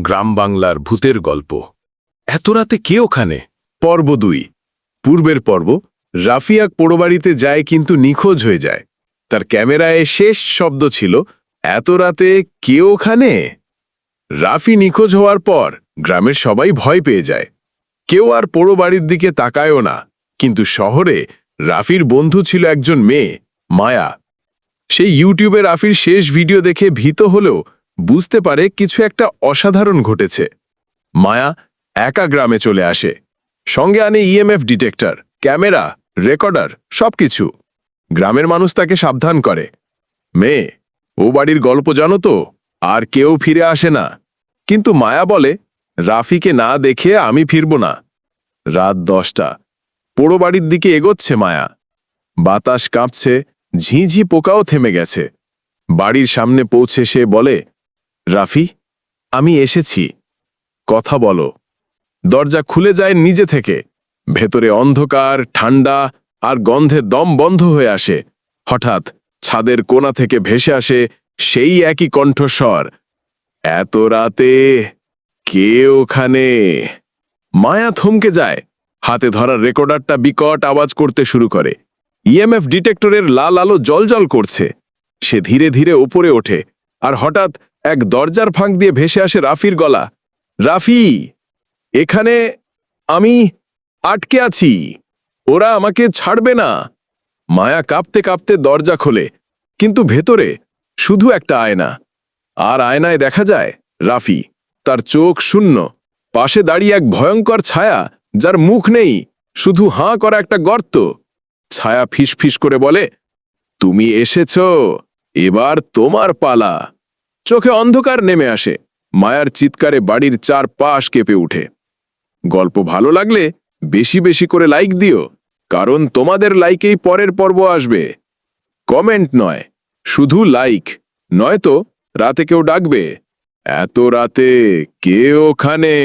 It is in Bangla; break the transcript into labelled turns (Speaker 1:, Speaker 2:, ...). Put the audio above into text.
Speaker 1: গ্রাম বাংলার ভূতের গল্প। এত রাতে কে ওখানে?
Speaker 2: পর্ব দুই। পূর্বের পর্ব রাফিয়াক পোড়োবাড়িতে যায় কিন্তু নিখোঁজ হয়ে যায়। তার ক্যামেরায় শেষ শব্দ ছিল, এত রাতে কে ওখানে? রাফি নিখোঁজ হওয়ার পর গ্রামের সবাই ভয় পেয়ে যায়। কেউ আর পোড়োবাড়ির দিকে তাকায়ও না। কিন্তু শহরে রাফির বন্ধু ছিল একজন মেয়ে, মায়া। সেই ইউটিউবে রাফির শেষ ভিডিও দেখে ভীত হলেও বুঝতে পারে কিছু একটা অসাধারণ ঘটেছে। মায়া একা গ্রামে চলে আসে। সঙ্গে আনে ইএমএফ ডিটেক্টর ক্যামেরা রেকর্ডার সবকিছু। গ্রামের মানুষ তাকে সাবধান করে। মেয়ে, ও বাড়ির গল্প জানো তো? আর কেউ ফিরে আসে না। কিন্তু মায়া বলে, রাফিকে না দেখে আমি ফিরব না। রাত দশটা। পোড়ো বাড়ির দিকে এগোচ্ছে মায়া। বাতাস কাঁপছে, ঝিঝি পোকাও থেমে গেছে। বাড়ির সামনে পৌঁছে সে বলে রাফি, আমি এসেছি। কথা বলো। দরজা খুলে যায় নিজে থেকে। ভেতরে অন্ধকার, ঠান্ডা, আর গন্ধে দম বন্ধ হয়ে আসে। হঠাৎ ছাদের কোণা থেকে ভেসে আসে সেই একই কণ্ঠস্বর। এত রাতে কে ওখানে? মায়া থমকে যায়। হাতে ধরা রেকর্ডারটা বিকট আওয়াজ করতে শুরু করে। ইএমএফ ডিটেক্টরের লাল আলো জলজল করছে। সে ধীরে ধীরে ওপরে ওঠে। আর হঠাৎ এক দরজার ফাঁক দিয়ে ভেসে আসে রাফির গলা। রাফি, এখানে আমি আটকে আছি। ওরা আমাকে ছাড়বে না। মায়া কাঁপতে কাঁপতে দরজা খোলে, কিন্তু ভেতরে শুধু একটা আয়না। আর আয়নায় দেখা যায় রাফি, তার চোখ শূন্য। পাশে দাঁড়িয়ে এক ভয়ঙ্কর ছায়া, যার মুখ নেই, শুধু হাঁ করা একটা গর্ত। ছায়া ফিসফিস করে বলে, তুমি এসেছ, এবার তোমার পালা। চোখে অন্ধকার নেমে আসে। মায়ার চিৎকারে বাড়ির চার পাশ কেঁপে উঠে গল্প ভালো লাগলে বেশি বেশি করে লাইক দিও, কারণ তোমাদের লাইকেই পরের পর্ব আসবে। কমেন্ট নয়, শুধু লাইক, নয়তো রাতে কেউ ডাকবে। এত রাতে কে ওখানে?